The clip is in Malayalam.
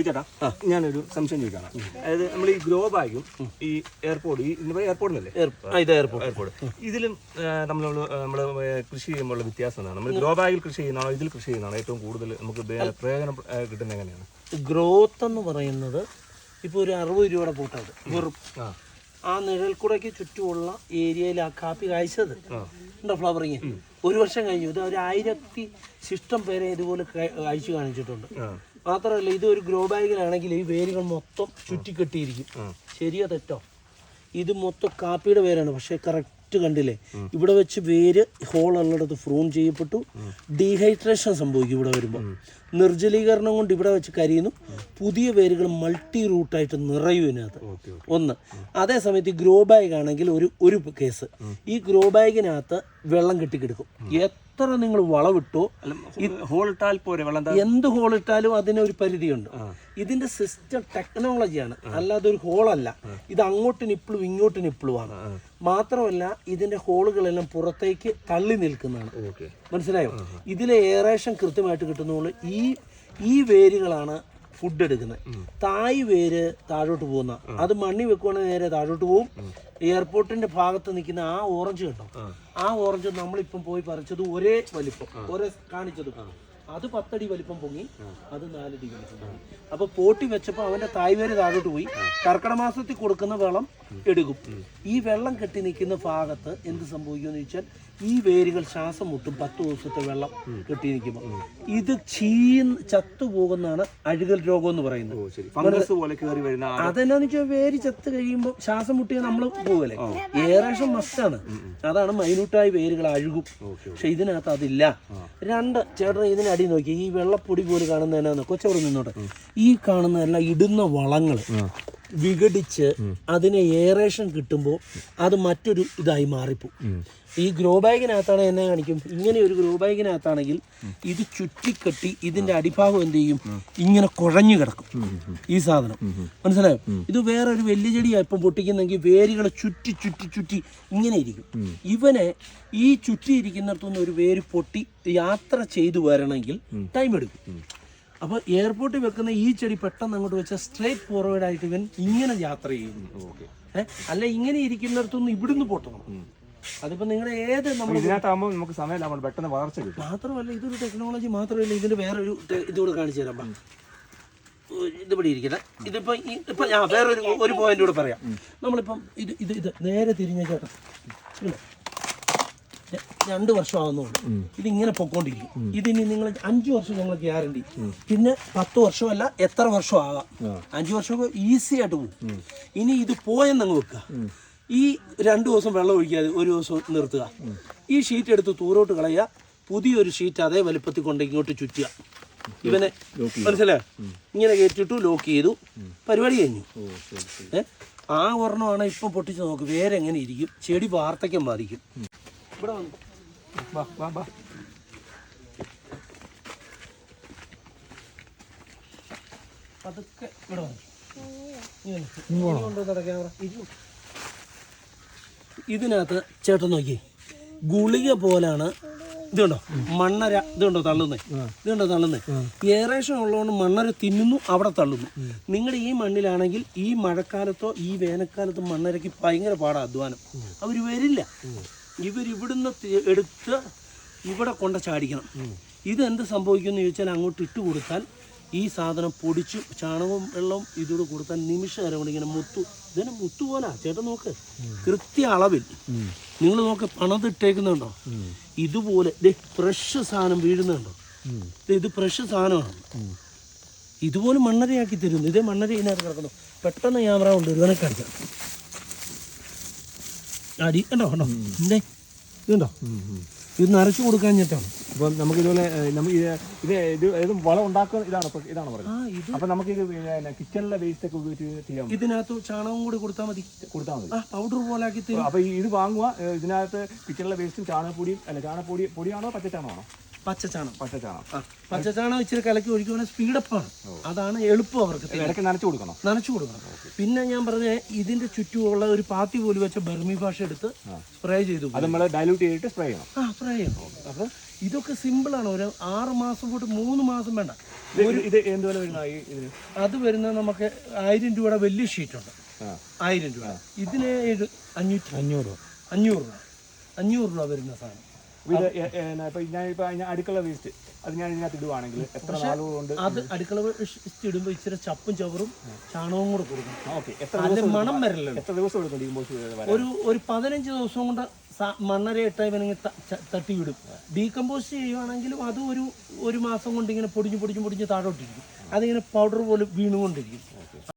ചേട്ടാ ഞാനൊരു സംശയം ചോദിക്കാം അതായത് നമ്മൾ ഈ ഗ്രോ ബാഗും ഈ എയർപോർട്ട് ഈ എയർപോർട്ട് എയർപോർട്ടിനല്ലേ ഇത് എയർപോർട്ട്. എയർപോർട്ട്. ഇതിലും നമ്മൾ നമ്മൾ കൃഷി ചെയ്യുമ്പോഴുള്ള വ്യത്യാസം എന്താണ്? നമ്മൾ ഗ്രോ ബാഗിൽ കൃഷി ചെയ്യുന്നതാണോ ഇതിൽ കൃഷി ചെയ്യുന്നതാണോ ഏറ്റവും കൂടുതൽ നമുക്ക് പ്രയോജനം കിട്ടുന്നത് എങ്ങനെയാണ്? ഗ്രോത്ത് എന്ന് പറയുന്നത് ഇപ്പോൾ ഒരു അറുപത് രൂപയുടെ പൂട്ടാണ് വെറും. ആ. നിഴൽക്കുടയ്ക്ക് ചുറ്റുമുള്ള ഏരിയയിൽ ആ കാപ്പി കായ്ച്ചത്. ഉണ്ടോ ഫ്ലവറിങ്? ഒരു വർഷം കഴിഞ്ഞു. ഇത് ഒരു ആയിരത്തി ശിഷ്ടം പേരെ ഇതുപോലെ അയച്ചു കാണിച്ചിട്ടുണ്ട്. മാത്രമല്ല ഇത് ഒരു ഗ്രോ ബാഗിലാണെങ്കിൽ ഈ വേരുകൾ മൊത്തം ചുറ്റിക്കെട്ടിയിരിക്കും. ശരിയോ തെറ്റോ? ഇത് മൊത്തം കാപ്പിയുടെ വേരാണ് പക്ഷേ കറക്റ്റ് കണ്ടില്ലേ? ഇവിടെ വെച്ച് വേര് ഹോൾ ഉള്ളിടത്ത് ഫ്രൂൺ ചെയ്യപ്പെട്ടു. ഡീഹൈഡ്രേഷൻ സംഭവിക്കും ഇവിടെ വരുമ്പോൾ നിർജലീകരണം കൊണ്ട് ഇവിടെ വെച്ച് കരിയുന്നു. പുതിയ വേരുകൾ മൾട്ടി റൂട്ടായിട്ട് നിറയും ഇതിനകത്ത്. ഒന്ന്. അതേസമയത്ത് ഈ ഗ്രോ ബാഗ് ആണെങ്കിൽ ഒരു ഒരു കേസ് ഈ ഗ്രോ ബാഗിനകത്ത് വെള്ളം കെട്ടിക്കിടക്കും. എത്ര നിങ്ങൾ വളവിട്ടോ ഹോളിട്ടാൽ പോരെ വെള്ളം എന്താ ഹോളിട്ടാലും അതിന് ഒരു പരിധിയുണ്ട്. ഇതിന്റെ സിസ്റ്റം ടെക്നോളജിയാണ് അല്ലാതെ ഒരു ഹോളല്ല. ഇത് അങ്ങോട്ട് നിപ്പിളും ഇങ്ങോട്ട് നിപ്പിളുമാണ് മാത്രമല്ല ഇതിന്റെ ഹോളുകളെല്ലാം പുറത്തേക്ക് തള്ളി നിൽക്കുന്നതാണ്. മനസ്സിലായോ? ഇതിലെ എയറേഷൻ കൃത്യമായിട്ട് കിട്ടുന്നതുകൊണ്ട് ഈ ഈ വേരുകളാണ് ഫുഡ് എടുക്കുന്നത്. തായ് വേര് താഴോട്ട് പോകുന്ന. അത് മണ്ണി വെക്കുവാണെങ്കിൽ നേരെ താഴോട്ട് പോകും. എയർപോർട്ടിന്റെ ഭാഗത്ത് നിൽക്കുന്ന ആ ഓറഞ്ച് കേട്ടോ ആ. ഓറഞ്ച് നമ്മളിപ്പം പോയി പറിച്ചത് ഒരേ വലിപ്പം ഒരേ കാണിച്ചത്. അത് പത്തടി വലിപ്പം പൊങ്ങി അത് നാലടി വലിപ്പം പൊങ്ങി. അപ്പൊ പോട്ടി വെച്ചപ്പോൾ അവന്റെ തായ്വേര് താഴോട്ട് പോയി. കർക്കിടക മാസത്തിൽ കൊടുക്കുന്ന വെള്ളം എടുക്കും. ഈ വെള്ളം കെട്ടി നിൽക്കുന്ന ഭാഗത്ത് എന്ത് സംഭവിക്കുമെന്ന് ചോദിച്ചാൽ ഈ വേരുകൾ ശ്വാസം മുട്ടും പത്ത് ദിവസത്തെ വെള്ളം കെട്ടി നിൽക്കുമ്പോൾ ഇത് ചീന്ന് ചത്തുപോകുന്നതാണ് അഴുകൽ രോഗം എന്ന് പറയുന്നത്. ഫംഗസ് പോലെ കയറി വരുന്ന ആ- അതെന്നാന്ന് വെച്ചാൽ വേര് ചത്ത് കഴിയുമ്പോൾ ശ്വാസം മുട്ടിയാൽ നമ്മൾ പോകല്ലേ ഏറെ മസ്റ്റാണ് അതാണ് മൈനൂട്ടായി വേരുകൾ അഴുകും. പക്ഷെ ഇതിനകത്ത് അതില്ല. രണ്ട് ചേട്ടൻ ഇതിനടി നോക്കി. ഈ വെള്ളപ്പൊടി പോലെ കാണുന്ന എന്നാന്ന് കൊച്ചവിടെ നിന്നോട്ടെ. ഈ കാണുന്നതെല്ലാം ഇടുന്ന വളങ്ങൾ വിഘടിച്ച് അതിന് ഏറേഷൻ കിട്ടുമ്പോൾ അത് മറ്റൊരു ഇതായി മാറിപ്പോവും ഈ ഗ്രോ ബാഗിനകത്താണ് എന്നെ കാണിക്കും ഇങ്ങനെ ഒരു ഗ്രോ ബാഗിനകത്താണെങ്കിൽ ഇത് ചുറ്റിക്കെട്ടി ഇതിന്റെ അടിഭാഗം എന്ത് ചെയ്യും? ഇങ്ങനെ കുഴഞ്ഞു കിടക്കും. ഈ സാധനം. മനസ്സിലായോ? ഇത് വേറെ ഒരു വലിയ ചെടിയാണ് ഇപ്പം പൊട്ടിക്കുന്നെങ്കിൽ വേരുകളെ ചുറ്റി ചുറ്റി ചുറ്റി ഇങ്ങനെ ഇരിക്കും. ഇവനെ ഈ ചുറ്റി ഇരിക്കുന്നിടത്തുനിന്ന് ഒരു വേര് പൊട്ടി യാത്ര ചെയ്തു വരണമെങ്കിൽ ടൈം എടുക്കും. അപ്പോൾ എയർപോർട്ടിൽ വെക്കുന്ന ഈ ചെടി പെട്ടെന്ന് അങ്ങോട്ട് വെച്ചാൽ സ്ട്രേറ്റ് ഫോർവേഡ് ആയിട്ട് ഇവൻ ഇങ്ങനെ യാത്ര ചെയ്യുന്നു. ഏഹ് അല്ല ഇങ്ങനെ ഇരിക്കുന്നിടത്തുനിന്ന് ഇവിടുന്ന് പൊട്ടണം. അതിപ്പോ നിങ്ങളുടെ ഏത് നമ്മൾ ഇതിനകത്താകുമ്പോൾ നമുക്ക് സമയമില്ല. പെട്ടെന്ന് വളർച്ച കിട്ടും. മാത്രമല്ല ഇതൊരു ടെക്നോളജി മാത്രമല്ല. ഇതിന് വേറൊരു ഇതുകൂടെ കാണിച്ചു തരാം ഇതിവിടെ ഇരിക്കട്ടെ. ഇതിപ്പോ ഇപ്പൊ ഞാൻ വേറൊരു ഒരു പോയിന്റ് കൂടെ പറയാം. നമ്മളിപ്പം ഇത് ഇത് ഇത് നേരെ തിരിഞ്ഞ ചേട്ടാ രണ്ട് വർഷം ആവുന്നുള്ളൂ ഇതിങ്ങനെ പൊക്കോണ്ടിരിക്കും. ഇതിനി നിങ്ങൾ അഞ്ചു വർഷം ഞങ്ങൾ ഗ്യാരണ്ടി. പിന്നെ പത്ത് വർഷമല്ല എത്ര വർഷം ആകാം അഞ്ചു വർഷമൊക്കെ ഈസി ആയിട്ട് പോകും. ഇനി ഇത് പോയെന്നങ്ങ് വെക്കുക. ഈ രണ്ടു ദിവസം വെള്ളം ഒഴിക്കാതെ ഒരു ദിവസം നിർത്തുക. ഈ ഷീറ്റ് എടുത്ത് തൂരോട്ട് കളയുക. പുതിയൊരു ഷീറ്റ് അതേ വലുപ്പത്തിൽ കൊണ്ട് ഇങ്ങോട്ട് ചുറ്റുക. ഇവനെ മനസ്സിലായോ? ഇങ്ങനെ കയറ്റിട്ടു ലോക്ക് ചെയ്തു. പരിപാടി കഴിഞ്ഞു. ഏഹ് ആ ഒരെണ്ണമാണ് ഇപ്പം പൊട്ടിച്ച് നോക്ക്. വേറെ എങ്ങനെ ഇരിക്കും? ചെടി വാർത്തയ്ക്കും ബാധിക്കും. ഇവിടെ വന്നു. വാ വാ വാ. പതുക്കെ ഇവിടെ വന്നു. ഇതിനകത്ത് ചേട്ടൻ നോക്കി. ഗുളിക പോലാണ്. ഇതുണ്ടോ മണ്ണര. ഇതുണ്ടോ തള്ളുന്നത് ഇതുണ്ടോ തള്ളുന്നത് ഏറേഷൻ ഉള്ളതുകൊണ്ട് മണ്ണര തിന്നുന്നു അവിടെ തള്ളുന്നു. നിങ്ങളുടെ ഈ മണ്ണിലാണെങ്കിൽ ഈ മഴക്കാലത്തോ ഈ വേനൽക്കാലത്തോ മണ്ണരയ്ക്ക് ഭയങ്കര പാടാ അധ്വാനം. അവർ വരില്ല. ഇവരിവിടുന്ന് എടുത്ത് ഇവിടെ കൊണ്ട ചാടിക്കണം. ഇതെന്ത് സംഭവിക്കുമെന്ന് ചോദിച്ചാൽ അങ്ങോട്ട് ഇട്ട് കൊടുത്താൽ ഈ സാധനം പൊടിച്ച് ചാണകവും വെള്ളവും ഇതോട് കൊടുത്താൽ നിമിഷ നേരം കൊണ്ട് ഇങ്ങനെ മുത്തു ഇതിനെ മുത്തു പോലാ. ചേട്ടൻ നോക്ക്. കൃത്യ അളവിൽ. നിങ്ങൾ നോക്ക് പണതിട്ടേക്കുന്നുണ്ടോ ഇതുപോലെ ഫ്രഷ് സാധനം വീഴുന്നുണ്ടോ? ഇത് ഫ്രഷ് സാധനമാണ്. ഇതുപോലെ മണ്ണരയാക്കി തരുന്നു. ഇതേ മണ്ണര ഇതിനകത്ത് കിടക്കുന്നു. പെട്ടെന്ന് ക്യാമറ കൊണ്ട് ഒരുവനെ അടി ഉണ്ടോ ഉണ്ടോ? എന്തേ ഇതുണ്ടോ? ഇത് നരച്ചു കൊടുക്കാൻ ഞെട്ടാണ് അപ്പം നമുക്ക് ഇതുപോലെ നമുക്ക് ഇത് ഇത് ഏതും വളം ഉണ്ടാക്കുന്ന ഇതാണ് ഇതാണ് പറയുന്നത് അപ്പൊ നമുക്ക് ഇത് കിച്ചണിലെ വേസ്റ്റ് ഒക്കെ ഉപയോഗിച്ച് ചെയ്യാം ഇതിനകത്ത് ചാണകം കൂടി കൊടുത്താൽ മതി. കൊടുത്താൽ മതി. പൗഡർ പോലെ ആക്കി തരും. അപ്പൊ ഇത് വാങ്ങുക ഇതിനകത്ത് കിച്ചണിലെ വേസ്റ്റും ചാണകപ്പൊടിയും അല്ല ചാണകപ്പൊടി പൊടിയാണോ പച്ചച്ചാണോ പച്ച പച്ചച്ചാണം. പച്ചച്ചാണം. ആ പച്ച ചാണകം ഇച്ചിരി കലക്കി ഒഴിക്കുവാണെങ്കിൽ സ്പീഡപ്പാണ് അതാണ് എളുപ്പം അവർക്ക്. ഇടയ്ക്ക് നനച്ചു കൊടുക്കണം. നനച്ചു കൊടുക്കണം. പിന്നെ ഞാൻ പറഞ്ഞ ഇതിന്റെ ചുറ്റുമുള്ള ഒരു പാത്തി പോലും വെച്ച ബർമി ഭാഷ എടുത്ത് സ്പ്രേ ചെയ്തു അത് നമ്മൾ ഡയലൂട്ട് ചെയ്തിട്ട് സ്പ്രേ ചെയ്യണം. ആ സ്പ്രേ ചെയ്യണം. അപ്പോൾ ഇതൊക്കെ സിമ്പിളാണ് ഒരു ആറ് മാസം പോയിട്ട് മൂന്ന് മാസം വേണ്ട. ഇത് എന്ത് വില വരുന്ന അത് വരുന്നത് നമുക്ക് ആയിരം രൂപയുടെ വലിയ ഷീറ്റുണ്ട് ആയിരം രൂപ ഇതിന് അഞ്ഞൂറ്റി അഞ്ഞൂറ് അഞ്ഞൂറ് രൂപ. അഞ്ഞൂറ് രൂപ വരുന്ന സാധനം. അപ്പൊ ഇത് എ- എ- ഞാൻ ഇപ്പൊ അടുക്കള വേസ്റ്റ് അത് ഞാൻ ഇതിനകത്ത് ഇടുവാണെങ്കിൽ എത്ര നാളുകൾ കൊണ്ട് അത് അടുക്കള ഇടുമ്പോൾ ഇച്ചിരി ചപ്പും ചവറും ചാണകവും കൂടെ കൊടുക്കും. ഓക്കെ. എത്ര മണം വരല്ലോ എത്ര ദിവസം എടുക്കും ഡീകമ്പോസ് ഒരു ഒരു പതിനഞ്ച് ദിവസം കൊണ്ട് സ- മണ്ണര ഇട്ടാൽ ഇവനെങ്കിൽ തട്ടി വിടും. ഡീകമ്പോസ്റ്റ് ചെയ്യുവാണെങ്കിലും അത് ഒരു ഒരു മാസം കൊണ്ട് ഇങ്ങനെ പൊടിഞ്ഞു പൊടിഞ്ഞു പൊടിഞ്ഞ് താഴോട്ടിരിക്കും. അതിങ്ങനെ പൗഡർ പോലെ വീണുകൊണ്ടിരിക്കും.